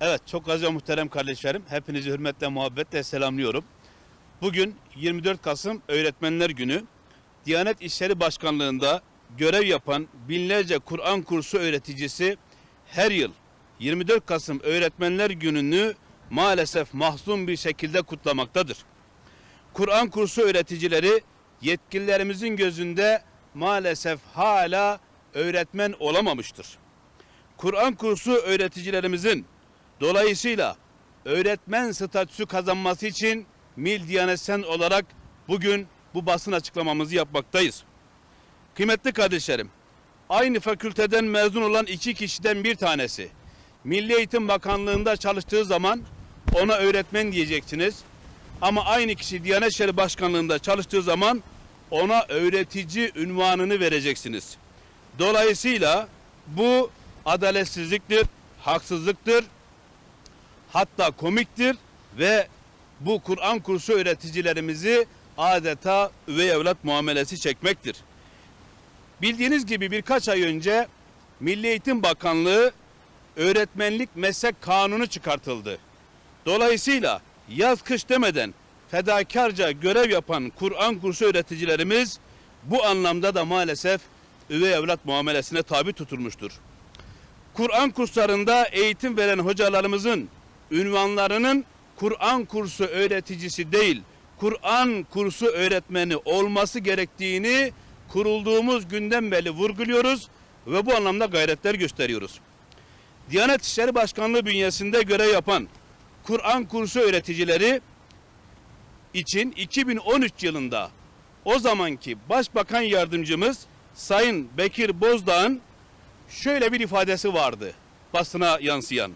Evet çok aziz ve muhterem kardeşlerim. Hepinizi hürmetle muhabbetle selamlıyorum. Bugün 24 Kasım Öğretmenler Günü. Diyanet İşleri Başkanlığı'nda görev yapan binlerce Kur'an kursu öğreticisi her yıl 24 Kasım Öğretmenler Günü'nü maalesef mahzun bir şekilde kutlamaktadır. Kur'an kursu öğreticileri yetkililerimizin gözünde maalesef hala öğretmen olamamıştır. Kur'an kursu öğreticilerimizin dolayısıyla öğretmen statüsü kazanması için Mil Diyanet Sen olarak bugün bu basın açıklamamızı yapmaktayız. Kıymetli kardeşlerim, aynı fakülteden mezun olan iki kişiden bir tanesi Milli Eğitim Bakanlığı'nda çalıştığı zaman ona öğretmen diyeceksiniz. Ama aynı kişi Diyanet İşleri Başkanlığı'nda çalıştığı zaman ona öğretici ünvanını vereceksiniz. Dolayısıyla bu adaletsizliktir, haksızlıktır, hatta komiktir ve bu Kur'an kursu öğreticilerimizi adeta üvey evlat muamelesi çekmektir. Bildiğiniz gibi birkaç ay önce Milli Eğitim Bakanlığı öğretmenlik meslek kanunu çıkartıldı. Dolayısıyla yaz kış demeden fedakarca görev yapan Kur'an kursu öğreticilerimiz bu anlamda da maalesef üvey evlat muamelesine tabi tutulmuştur. Kur'an kurslarında eğitim veren hocalarımızın ünvanlarının Kur'an kursu öğreticisi değil, Kur'an kursu öğretmeni olması gerektiğini kurulduğumuz günden beri vurguluyoruz ve bu anlamda gayretler gösteriyoruz. Diyanet İşleri Başkanlığı bünyesinde görev yapan Kur'an kursu öğreticileri için 2013 yılında o zamanki Başbakan Yardımcımız Sayın Bekir Bozdağ'ın şöyle bir ifadesi vardı basına yansıyan.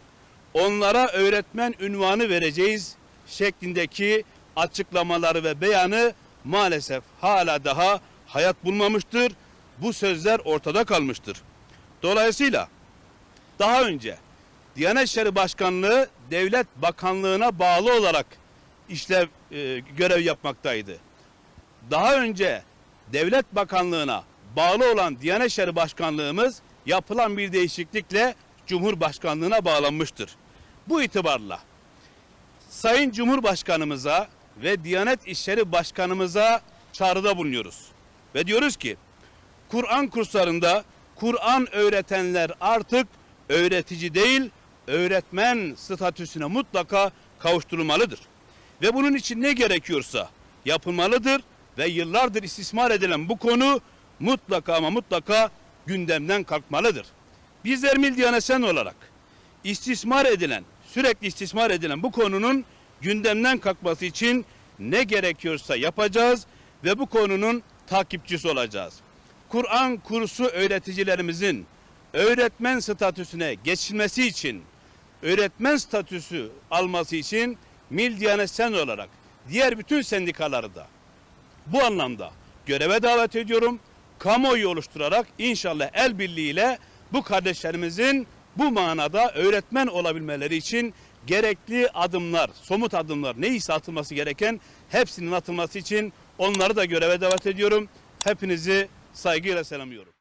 Onlara öğretmen ünvanı vereceğiz şeklindeki açıklamaları ve beyanı maalesef hala daha hayat bulmamıştır. Bu sözler ortada kalmıştır. Dolayısıyla daha önce Diyanet İşleri Başkanlığı Devlet Bakanlığı'na bağlı olarak işlev e, görev yapmaktaydı. Daha önce Devlet Bakanlığı'na bağlı olan Diyanet İşleri Başkanlığımız yapılan bir değişiklikle Cumhurbaşkanlığına bağlanmıştır. Bu itibarla Sayın Cumhurbaşkanımıza ve Diyanet İşleri Başkanımıza çağrıda bulunuyoruz. Ve diyoruz ki Kur'an kurslarında Kur'an öğretenler artık öğretici değil, öğretmen statüsüne mutlaka kavuşturulmalıdır. Ve bunun için ne gerekiyorsa yapılmalıdır ve yıllardır istismar edilen bu konu mutlaka ama mutlaka gündemden kalkmalıdır. Bizler Mil Diyanet Sen olarak istismar edilen, sürekli istismar edilen bu konunun gündemden kalkması için ne gerekiyorsa yapacağız ve bu konunun takipçisi olacağız. Kur'an kursu öğreticilerimizin öğretmen statüsüne geçilmesi için, öğretmen statüsü alması için Mil Diyanet Sen olarak diğer bütün sendikaları da bu anlamda göreve davet ediyorum. Kamuoyu oluşturarak inşallah el birliğiyle bu kardeşlerimizin bu manada öğretmen olabilmeleri için gerekli adımlar, somut adımlar neyse atılması gereken hepsinin atılması için onları da göreve davet ediyorum. Hepinizi saygıyla selamlıyorum.